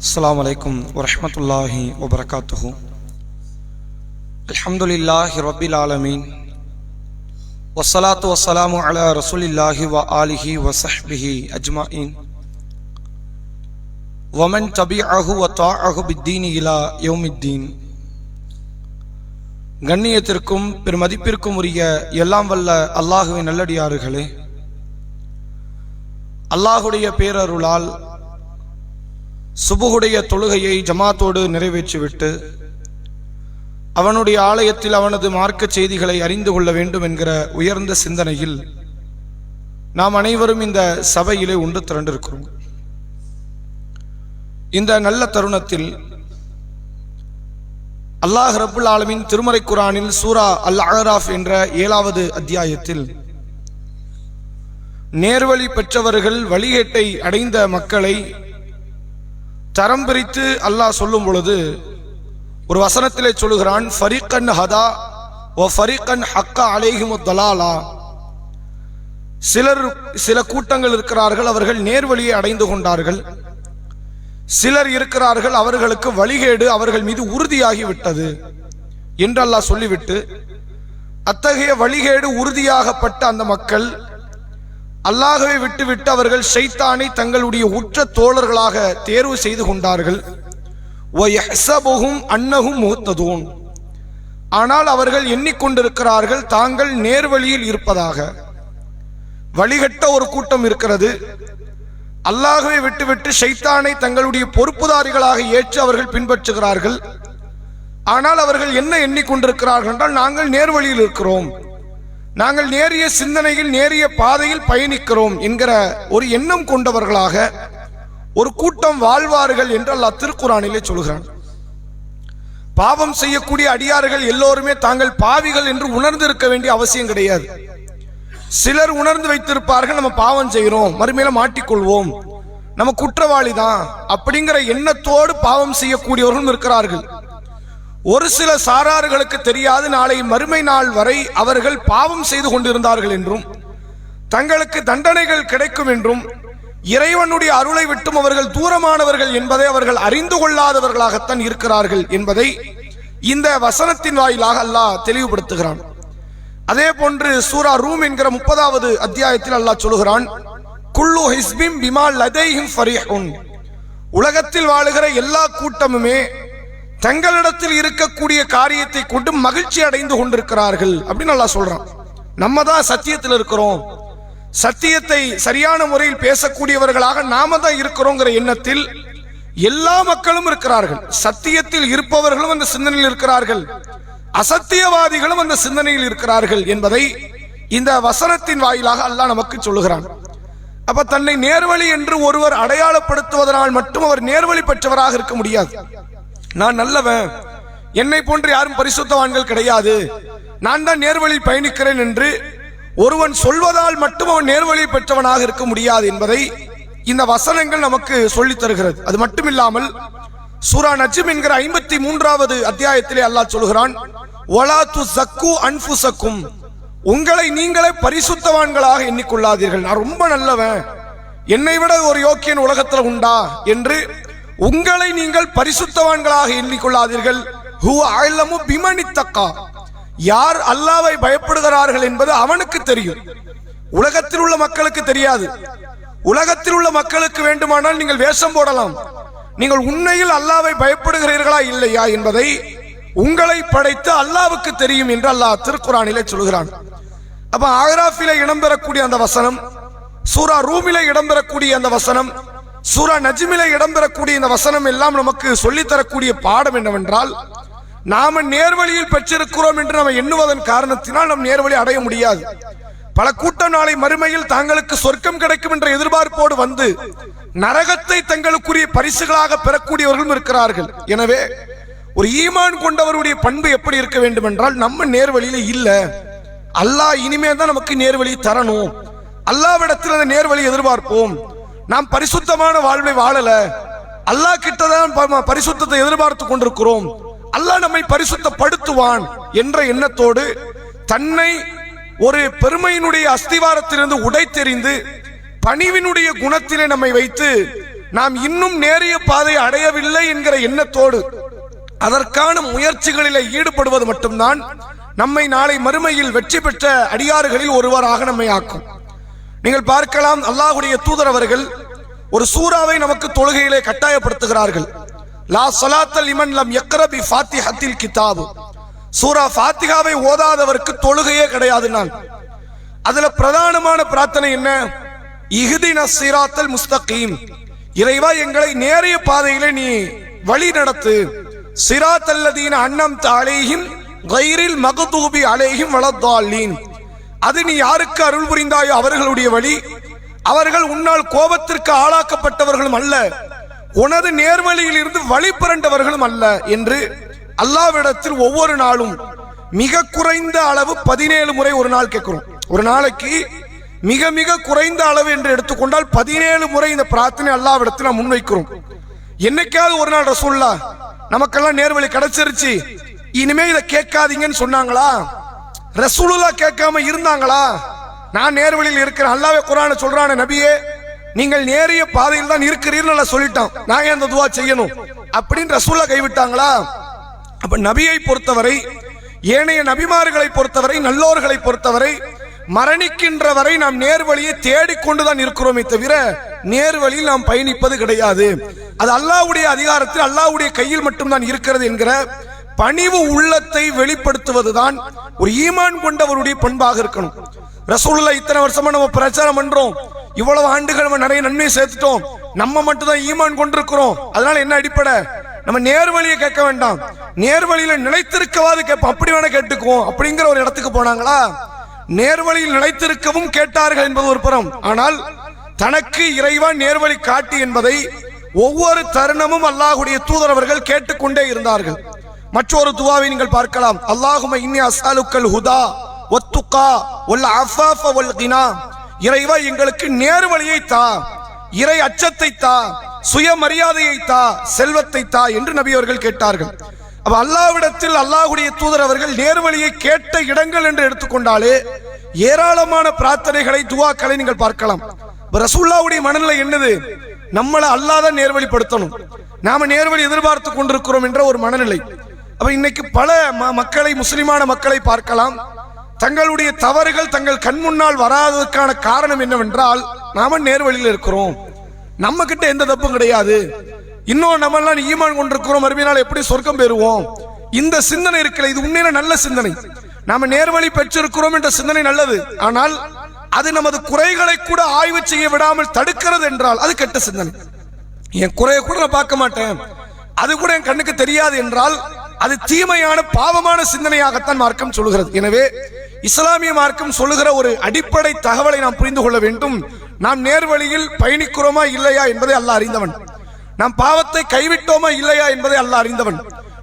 السلام عليكم ورحمة الله وبركاته الحمد لله رب العالمين والصلاة والسلام على رسول الله وآله وصحبه أجمعين ومن تبعه وطاعه بالدين إلى يوم الدين கண்ணியத்திற்கும் பெருமதிப்பிற்கும் உரிய எல்லாம் வல்ல அல்லாஹுவின் நல்லடியாறுகளே அல்லாஹுடைய பேரருளால் சுபுகுடைய தொழுகையை ஜமாத்தோடு நிறைவேற்றிவிட்டு அவனுடைய ஆலயத்தில் அவனது மார்க்க செய்திகளை அறிந்து கொள்ள வேண்டும் என்கிற உயர்ந்த சிந்தனையில் நாம் அனைவரும் இந்த சபையிலே உண்டு திரண்டிருக்கிறோம். இந்த நல்ல தருணத்தில் அல்லாஹ் ரபுல் ஆலமின் திருமறை குரானில் சூரா அல் அஹராஃப் என்ற ஏழாவது அத்தியாயத்தில் நேர்வழி பெற்றவர்கள் வழிகேட்டை அடைந்த மக்களை தரம் பிரித்து அல்லாஹ் சொல்லும் பொழுது ஒரு வசனத்திலே சொல்லுகிறான் ஃபரீக்கன் ஹதா ஓ ஃபரீக்கன் ஹக்கா அலேஹிமு தலாலா. சிலர் சில கூட்டங்கள் இருக்கிறார்கள் அவர்கள் நேர்வழியை அடைந்து கொண்டார்கள். சிலர் இருக்கிறார்கள் அவர்களுக்கு வழிகேடு அவர்கள் மீது உறுதியாகிவிட்டது என்றெல்லாம் சொல்லிவிட்டு அத்தகைய வழிகேடு உறுதியாகப்பட்ட அந்த மக்கள் அல்லாஹவை விட்டுவிட்டு அவர்கள் ஷைத்தானை தங்களுடைய உற்ற தோழர்களாக தேர்வு செய்து கொண்டார்கள். அன்னகும் முகத்ததூன் ஆனால் அவர்கள் எண்ணிக்கொண்டிருக்கிறார்கள் தாங்கள் நேர்வழியில் இருப்பதாக. வழிகட்ட ஒரு கூட்டம் இருக்கிறது. அல்லாஹவை விட்டுவிட்டு ஷைத்தானை தங்களுடைய பொறுப்புதாரிகளாக ஏற்று அவர்கள் பின்பற்றுகிறார்கள். ஆனால் அவர்கள் என்ன எண்ணிக்கொண்டிருக்கிறார்கள் என்றால் நாங்கள் நேர்வழியில் இருக்கிறோம். நாங்கள் நேரிய சிந்தனையில் நேரிய பாதையில் பயணிக்கிறோம் என்கிற ஒரு எண்ணம் கொண்டவர்களாக ஒரு கூட்டம் வாழ்வார்கள் என்று அல்லாஹ் திருக்குறானிலே சொல்கிறான். பாவம் செய்யக்கூடிய அடியார்கள் எல்லோருமே தாங்கள் பாவிகள் என்று உணர்ந்து இருக்க வேண்டிய அவசியம் கிடையாது. சிலர் உணர்ந்து வைத்திருப்பார்கள் நம்ம பாவம் செய்கிறோம் மறுமையில மாட்டிக்கொள்வோம். நம்ம குற்றவாளி தான் அப்படிங்கிற எண்ணத்தோடு பாவம் செய்யக்கூடியவர்களும் இருக்கிறார்கள். ஒரு சில சாரார்களுக்கு தெரியாது நாளை மறுமை நாள் வரை அவர்கள் பாவம் செய்து கொண்டிருந்தார்கள் என்றும் தங்களுக்கு தண்டனைகள் கிடைக்கும் என்றும் இறைவனுடைய அருளை விட்டும் அவர்கள் தூரமானவர்கள் என்பதை அவர்கள் அறிந்து கொள்ளாதவர்களாகத்தான் இருக்கிறார்கள் என்பதை இந்த வசனத்தின் வாயிலாக அல்லாஹ் தெளிவுபடுத்துகிறான். அதே போன்று சூரா ரூம் என்கிற முப்பதாவது அத்தியாயத்தில் அல்லாஹ் சொல்லுகிறான் குல்லு ஹிஸ்பிம் பிமா லதைஹிம் ஃபரிஹுன். உலகத்தில் வாழுகிற எல்லா கூட்டமுமே தங்களிடத்தில் இருக்கக்கூடிய காரியத்தை கொண்டு மகிழ்ச்சி அடைந்து கொண்டிருக்கிறார்கள் அப்படின்னு நல்லா சொல்றான். நம்ம தான் சத்தியத்தில் இருக்கிறோம். சத்தியத்தை சரியான முறையில் பேசக்கூடியவர்களாக நாம தான் இருக்கிறோங்கிற எண்ணத்தில் எல்லா மக்களும் இருக்கிறார்கள். சத்தியத்தில் இருப்பவர்களும் அந்த சிந்தனையில் இருக்கிறார்கள். அசத்தியவாதிகளும் அந்த சிந்தனையில் இருக்கிறார்கள் என்பதை இந்த வசனத்தின் வாயிலாக அல்லாஹ் நமக்கு சொல்லுகிறான். அப்ப தன்னை நேர்வழி என்று ஒருவர் அடையாளப்படுத்துவதனால் மட்டும் அவர் நேர்வழி பெற்றவராக இருக்க முடியாது. நான் நல்லவன். என்னை போன்று யாரும் பரிசுத்தவான்கள் கிடையாது. நான் தான் நேர்வழியில் பயணிக்கிறேன் என்று ஒருவன் சொல்வதால் மட்டும் அவன் நேர்வழி பெற்றவனாக இருக்க முடியாது என்பதை இந்த வசனங்கள் நமக்கு சொல்லித் தருகிறது. அது மட்டுமில்லாமல் சூரா நஜிம் என்கிற ஐம்பத்தி மூன்றாவது அத்தியாயத்திலே அல்லாஹ் சொல்கிறான் ஒலா து சக்கு அன்புசக்கும் உங்களை நீங்களே பரிசுத்தவான்களாக எண்ணிக்கொள்ளாதீர்கள் நான் ரொம்ப நல்லவன். என்னை விட ஒரு யோக்கியன் உலகத்தில் உண்டா? என்று உங்களை நீங்கள் பரிசுத்தவான்களாக எண்ணிக்கொள்ளாதீர்கள். ஹூ அயலமு பிமணித்தக்கா யார் அல்லாவை பயப்படுகிறார்கள் என்பது அவனுக்கு தெரியும். உலகத்தில் உள்ள மக்களுக்கு தெரியாது. உலகத்தில் உள்ள மக்களுக்கு வேண்டுமானால் நீங்கள் வேஷம் போடலாம். நீங்கள் உண்மையில் அல்லாவை பயப்படுகிறீர்களா இல்லையா என்பதை உங்களை படைத்து அல்லாவுக்கு தெரியும் என்று அல்லாஹ் திருக்குறானிலே சொல்கிறான். அப்ப ஆக்ராஃபில இடம்பெறக்கூடிய அந்த வசனம் சூரா ரூமில இடம்பெறக்கூடிய அந்த வசனம் சூரா நஜிமிலே இடம்பெறக்கூடிய இந்த வசனம் எல்லாம் நமக்கு சொல்லித்தரக்கூடிய பாடம் என்னவென்றால் நாம நேர்வழியில் பெற்றிருக்கிறோம் என்று நம்ம எண்ணுவதன் காரணத்தினால் நம் நேர்வழி அடைய முடியாது. பல கூட்டம் நாளை மறுமையில் தாங்களுக்கு சொர்க்கம் கிடைக்கும் என்ற எதிர்பார்ப்போடு வந்து நரகத்தை தங்களுக்குரிய பரிசுகளாக பெறக்கூடியவர்களும் இருக்கிறார்கள். எனவே ஒரு ஈமான் கொண்டவருடைய பண்பு எப்படி இருக்க வேண்டும் என்றால் நம்ம நேர்வழியில இல்ல. அல்லாஹ் இனிமே தான் நமக்கு நேர்வழி தரணும். அல்லாவிடத்தில் அந்த நேர்வழி எதிர்பார்ப்போம். நாம் பரிசுத்தமான வாழ்வை வாழல. அல்லாஹ் கிட்டதான் தான் பரிசுத்தத்தை எதிர்பார்த்து கொண்டிருக்கிறோம். அல்லாஹ் நம்மை பரிசுத்தப்படுத்துவான் என்ற எண்ணத்தோடு தன்னை ஒரு பெருமையினுடைய அஸ்திவாரத்திலிருந்து உடைத்தெறிந்து பணிவினுடைய குணத்திலே நம்மை வைத்து நாம் இன்னும் நேரிய பாதை அடையவில்லை என்கிற எண்ணத்தோடு அதற்கான முயற்சிகளில் ஈடுபடுவது மட்டும்தான் நம்மை நாளை மறுமையில் வெற்றி பெற்ற அடியாறுகளில் ஒருவராக நம்மை ஆக்கும். நீங்கள் பார்க்கலாம் அல்லாஹுடைய தூதர் அவர்கள் ஒரு சூறாவை நமக்கு தொழுகையிலே கட்டாயப்படுத்துகிறார்கள். லா சலாத்தல் இமன் லம் யக்ரபி ஃபாத்திஹத்தில் கிதாபு. சூரா ஃபாத்திகாவை ஓதாதவருக்கு தொழுகையே கிடையாது நான். அதுல பிரதானமான பிரார்த்தனை என்ன? இஹ்தின சிராத்தல் முஸ்தகீம். இறைவா எங்களை நேரிய பாதையில நீ வழி நடத்து. சிராத்தல்லதீன அன்னம் அலைஹிம் கைரில் மகதூபி அலேயும் வளத்தாலீன் அது நீ யாருக்கு அருள் புரிந்தாயோ அவர்களுடைய வழி. அவர்கள் உன்னால் கோபத்திற்கு ஆளாக்கப்பட்டவர்களும் அல்ல. உனது நேர்வழியில் இருந்து வழி புரண்டவர்களும் அல்ல என்று அல்லாவிடத்தில் ஒவ்வொரு நாளும் மிக குறைந்த அளவு பதினேழு முறை ஒரு நாள் கேட்கிறோம். ஒரு நாளைக்கு மிக மிக குறைந்த அளவு என்று எடுத்துக்கொண்டால் பதினேழு முறை இந்த பிரார்த்தனை அல்லாவிடத்தில் நாம் முன்வைக்கிறோம். என்னைக்காவது ஒரு நாள் ரசூல்லா நமக்கெல்லாம் நேர்வழி கிடைச்சிருச்சு. இனிமே இதை கேட்காதீங்கன்னு சொன்னாங்களா? ரசூலுல்லா கேட்காம இருந்தாங்களா? நான் நேர்வழியில் இருக்கிறேன். அல்லாவே குரான சொல்றான நபியே நீங்கள் நேரிய பாதையில் தான் இருக்கிறீர்கள் நல்லா சொல்லிட்டான். நான் ஏன் அந்த துவா செய்யணும்? அப்படின்னு ரசூலா கைவிட்டாங்களா? அப்ப நபியை பொறுத்தவரை ஏனைய நபிமார்களை பொறுத்தவரை நல்லோர்களை பொறுத்தவரை மரணிக்கின்ற வரை நாம் நேர்வழியை தேடிக்கொண்டுதான் இருக்கிறோமே தவிர நேர்வழியில் நாம் பயணிப்பது கிடையாது. அது அல்லாஹ்வுடைய அதிகாரத்தில் அல்லாவுடைய கையில் மட்டும்தான் இருக்கிறது என்கிற பணிவு உள்ளத்தை வெளிப்படுத்துவதுதான் ஒரு ஈமான் கொண்டவருடைய பண்பாக இருக்கணும். ரசூலுல்லா இத்தனை வருஷமா நம்ம பிரச்சாரம் பண்றோம். இவ்வளவு ஆண்டுகள் நம்ம நிறைய நன்மை சேர்த்துட்டோம். நம்ம மட்டும் தான் ஈமான் கொண்டிருக்கிறோம். அதனால என்ன அடிப்படை? நம்ம நேர்வழியை கேட்க வேண்டாம். நேர்வழியில நிலைத்திருக்கவாது கேட்போம். அப்படி வேணா கேட்டுக்குவோம். அப்படிங்கிற ஒரு இடத்துக்கு போனாங்களா? நேர்வழியில் நிலைத்திருக்கவும் கேட்டார்கள் என்பது ஒரு புறம். ஆனால் தனக்கு இறைவா நேர்வழி காட்டி என்பதை ஒவ்வொரு தருணமும் அல்லாஹுடைய தூதரவர்கள் கேட்டுக்கொண்டே இருந்தார்கள். மற்றொரு துவாவை நீங்கள் பார்க்கலாம். அல்லாஹும இன்னி அசாலுக்கல் ஹுதா ஒத்துக்கா உள்ள அஃபாஃப ஒல் கினா. இறைவா எங்களுக்கு நேர்வழியை தா இறை அச்சத்தை தா சுயமரியாதையை தா செல்வத்தை தா என்று நபி அவர்கள் கேட்டார்கள். அப்ப அல்லாவிடத்தில் அல்லாஹுடைய தூதர் அவர்கள் நேர்வழியை கேட்ட இடங்கள் என்று எடுத்துக்கொண்டாலே ஏராளமான பிரார்த்தனைகளை துவாக்களை நீங்கள் பார்க்கலாம். ரசூல்லாவுடைய மனநிலை என்னது? நம்மளை அல்லாதான் நேர்வழிப்படுத்தணும். நாம நேர்வழி எதிர்பார்த்து கொண்டிருக்கிறோம் என்ற ஒரு மனநிலை. அப்ப இன்னைக்கு பல ம- மக்களை முஸ்லிமான மக்களை பார்க்கலாம். தங்களுடைய தவறுகள் தங்கள் கண் முன்னால் வராததற்கான காரணம் என்னவென்றால் நாம நேர்வழியில் இருக்கிறோம். நம்ம கிட்ட எந்த தப்பும் கிடையாது. இன்னும் நம்ம எல்லாம் ஈமான் கொண்டிருக்கிறோம். மறுமையினால் எப்படி சொர்க்கம் பெறுவோம்? இந்த சிந்தனை இருக்கல இது உண்மையில நல்ல சிந்தனை. நாம நேர்வழி பெற்றிருக்கிறோம் என்ற சிந்தனை நல்லது. ஆனால் அது நமது குறைகளை கூட ஆய்வு செய்ய விடாமல் தடுக்கிறது என்றால் அது கெட்ட சிந்தனை. என் குறையை கூட நான் பார்க்க மாட்டேன். அது கூட என் கண்ணுக்கு தெரியாது என்றால் அது தீமையான பாவமான சிந்தனையாகத்தான் மார்க்கம் சொல்லுகிறது. எனவே இஸ்லாமிய மார்க்கம் சொல்லுகிற ஒரு அடிப்படை தகவலை நாம் புரிந்து கொள்ள வேண்டும். நாம் நேர்வழியில் பயணிக்கிறோமா இல்லையா என்பதை அல்ல அறிந்தவன். நாம் பாவத்தை கைவிட்டோமா இல்லையா என்பதை அல்ல அறிந்தவன்.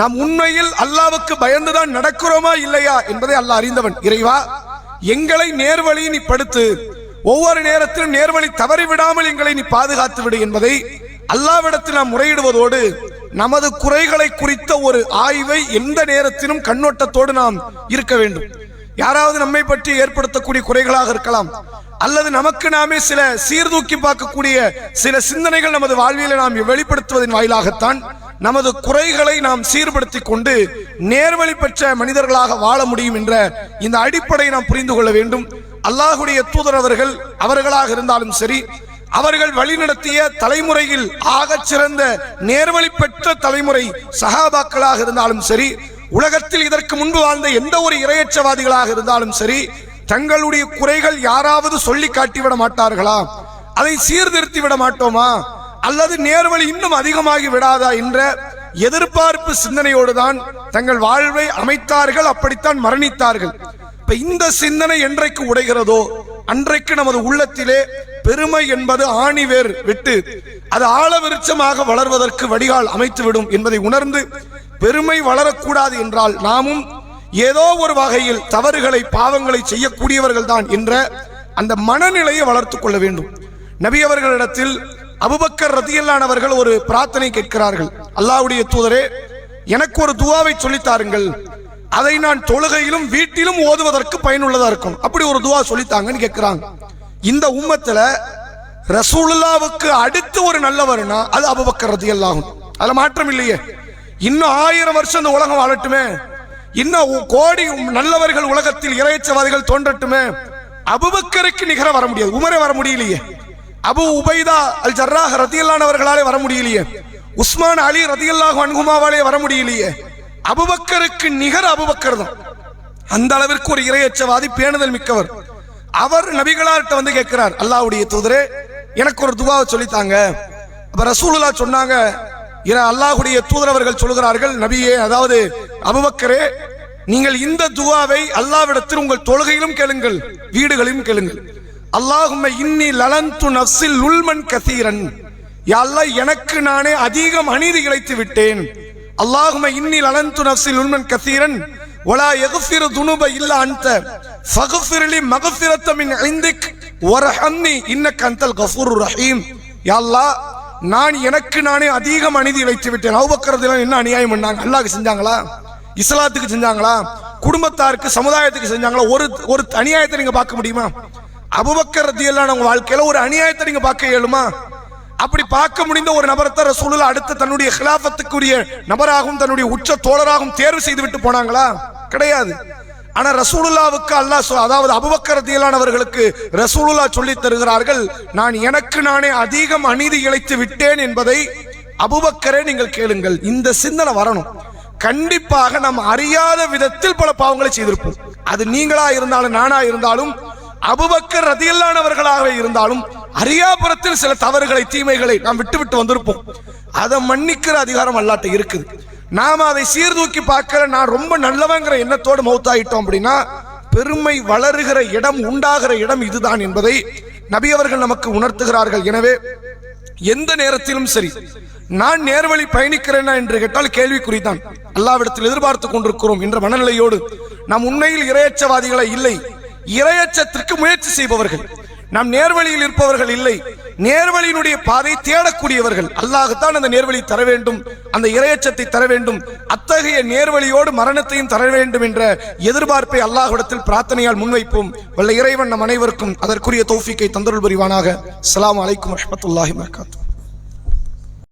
நாம் உண்மையில் அல்லாவுக்கு பயந்துதான் நடக்கிறோமா இல்லையா என்பதை அல்ல அறிந்தவன். இறைவா எங்களை நேர்வழி நீ படுத்து ஒவ்வொரு நேரத்திலும் நேர்வழி தவறிவிடாமல் எங்களை நீ பாதுகாத்து விடு என்பதை அல்லாவிடத்தில் நாம் முறையிடுவதோடு நமது குறைகளை குறித்த ஒரு ஆய்வை எந்த நேரத்திலும் கண்ணோட்டத்தோடு நாம் இருக்க வேண்டும். யாராவது நம்மை பற்றி ஏற்படுத்தக்கூடிய குறைகளாக இருக்கலாம். அல்லது நமக்கு நாமே சில சீர்தூக்கி பார்க்கக்கூடிய சில சிந்தனைகள் நமது வாழ்வியலை நாம் வெளிப்படுத்துவதன் வாயிலாகத்தான் நமது குறைகளை நாம் சீர்படுத்தி கொண்டு நேர்வழி பெற்ற மனிதர்களாக வாழ முடியும் என்ற இந்த அடிப்படையை நாம் புரிந்து கொள்ள வேண்டும். அல்லாஹுடைய தூதர் அவர்கள் அவர்களாக இருந்தாலும் சரி அவர்கள் வழிநடத்திய தலைமுறையில் ஆகச் சிறந்த நேர்வழி பெற்ற தலைமுறை சகாபாக்களாக இருந்தாலும் சரி உலகத்தில் இதற்கு முன்பு வாழ்ந்த எந்த ஒரு இரையற்றவாதிகளாக இருந்தாலும் சரி தங்களுடைய குறைகள் யாராவது சொல்லி காட்டிவிட மாட்டார்களா? அதை சீர்திருத்தி விட மாட்டோமா? அல்லது நேர்வழி இன்னும் அதிகமாகி விடாதா என்ற எதிர்பார்ப்பு சிந்தனையோடு தான் தங்கள் வாழ்வை அமைத்தார்கள் அப்படித்தான் மரணித்தார்கள். இப்ப இந்த சிந்தனை என்றைக்கு உடைகிறதோ அன்றைக்கு நமது உள்ளத்திலே பெருமை என்பது ஆணிவேர் விட்டு அது ஆழவிருச்சமாக வளர்வதற்கு வடிகால் அமைத்துவிடும் என்பதை உணர்ந்து பெருமை வளரக்கூடாது என்றால் நாமும் ஏதோ ஒரு வகையில் தவறுகளை பாவங்களை செய்யக்கூடியவர்கள் தான் என்ற அந்த மனநிலையை வளர்த்துக் கொள்ள வேண்டும். நபி அவர்களிடத்தில் அபுபக்கர் ரத்தியல்லானவர்கள் ஒரு பிரார்த்தனை கேட்கிறார்கள். அல்லாவுடைய தூதரே எனக்கு ஒரு துவாவை சொல்லித்தாருங்கள் அதை நான் தொழுகையிலும் வீட்டிலும் ஓதுவதற்கு பயனுள்ளதா இருக்கும். அப்படி ஒரு துவா சொல்லித்தாங்கன்னு கேட்கிறாங்க. இந்த உம்மத்தில் ரசூலுல்லாவுக்கு அடுத்து ஒரு நல்லவர்னா அது அபுபக்கர் ரதியல்லாஹு அதில் மாற்றம் இல்லையே. இன்னும் ஆயிரம் வருஷம் இந்த உலகம் வாழட்டுமே. இன்னும் உ- கோடி நல்லவர்கள் உலகத்தில் இறைச்சவாதிகள் தோன்றட்டுமே. அபுபக்கருக்கு நிகர வர முடியாது. உமரே வர முடியலையே. அபு உபைதா அல் ஜர்ராஹ் ரதியல்லானவர்களாலே வர முடியலையே. உஸ்மான் அலி ரதியல்லாஹு அன்குமாவாலே வர முடியலையே. அபுபக்கருக்கு நிகர் அபுபக்கர் தான். அந்த அளவிற்கு ஒரு இரையச்சவாதி பேணுதல் மிக்கவர். அவர் நபிகளார்கிட்ட வந்து கேட்கிறார் அல்லாவுடைய தூதரே எனக்கு ஒரு துவாவை சொல்லித்தாங்க. அப்ப ரசூலுல்லா சொன்னாங்க என அல்லாஹுடைய தூதரவர்கள் சொல்கிறார்கள் நபியே அதாவது அபுபக்கரே நீங்கள் இந்த துவாவை அல்லாவிடத்தில் உங்கள் தொழுகையிலும் கேளுங்கள் வீடுகளிலும் கேளுங்கள். அல்லாஹும் இன்னி லலந்து நஃப்சில் உல்மன் கசீரன். யாழ்லா எனக்கு நானே அதிகம் அநீதி இழைத்து விட்டேன். அல்லாஹும இன்னி லலந்து நஃப்சில் உல்மன் கசீரன் ஒலா எகுஃபிரு துணுப இல்ல அந்த ஃபகுஃபிரலி மகுஃபிரத்தமின் ஐந்திக் ஒரஹன்னி இன்ன கந்தல் கஃபூர் ரஹீம் யாழ்லா நான் எனக்கு நானே அதிகம் அநீதி வைத்து விட்டேன். அவுபக்கரதுலாம் என்ன அநியாயம் பண்ணாங்க? அல்லாஹ்க்கு செஞ்சாங்களா? இஸ்லாத்துக்கு செஞ்சாங்களா? குடும்பத்தாருக்கு சமுதாயத்துக்கு செஞ்சாங்களா? ஒரு ஒரு அநியாயத்தை நீங்க பார்க்க முடியுமா? அபுபக்கர் ரத்தியெல்லாம் உங்க வாழ்க்கையில ஒரு அநியாயத்தை நீங்க பார்க்க இயலுமா? அப்படி பார்க்க முடிந்த ஒரு நபரத்தர தான் அடுத்து தன்னுடைய ஹிலாபத்துக்குரிய நபராகவும் தன்னுடைய உச்ச தோழராகவும் தேர்வு செய்து விட்டு போனாங்களா? கிடையாது. ஆனா ரசூலுல்லாவுக்கு அல்லாஹ் சொ- அதாவது அபுபக்கரதியலானவர்களுக்கு ரசூலுல்லா சொல்லி தருகிறார்கள் நான் எனக்கு நானே அதிகம் அநீதி இழைத்து விட்டேன் என்பதை அபுபக்கரே நீங்கள் கேளுங்கள். இந்த சிந்தனை வரணும். கண்டிப்பாக நாம் அறியாத விதத்தில் பல பாவங்களை செய்திருப்போம். அது நீங்களா இருந்தாலும் நானா இருந்தாலும் அபுபக்கர் ரதியல்லானவர்களாக இருந்தாலும் அரியாபுரத்தில் சில தவறுகளை தீமைகளை நாம் விட்டு விட்டு வந்திருப்போம். அதை மன்னிக்கிற அதிகாரம் அல்லாட்ட இருக்குது. நாம அதை சீர்தூக்கி பார்க்கிற நான் ரொம்ப நல்லவங்கிற எண்ணத்தோடு மௌத்தாயிட்டோம் அப்படின்னா பெருமை வளருகிற இடம் உண்டாகிற இடம் இதுதான் என்பதை நபி அவர்கள் நமக்கு உணர்த்துகிறார்கள். எனவே எந்த நேரத்திலும் சரி நான் நேர்வழி பயணிக்கிறேனா என்று கேட்டால் கேள்விக்குறிதான். அல்லாவிடத்தில் எதிர்பார்த்து கொண்டிருக்கிறோம் என்ற மனநிலையோடு நாம் உண்மையில் இரையச்சவாதிகளை இல்லை இரையச்சத்திற்கு முயற்சி செய்பவர்கள். நாம் நேர்வழியில் இருப்பவர்கள் இல்லை நேர்வழியினுடைய பாதை தேடக்கூடியவர்கள். அல்லாஹத்தான் அந்த நேர்வழி தர வேண்டும் அந்த இரையச்சத்தை தர வேண்டும் அத்தகைய நேர்வழியோடு மரணத்தையும் தர வேண்டும் என்ற எதிர்பார்ப்பை அல்லாஹ்விடத்தில் பிரார்த்தனையால் முன்வைப்போம். வல்ல இறைவன் நம் அனைவருக்கும் அதற்குரிய தோஃபிக்கை தந்தருள் புரிவானாக. அஸ்லாம் அலைக்கும் வரமத்துல்லாஹி வரகாத்து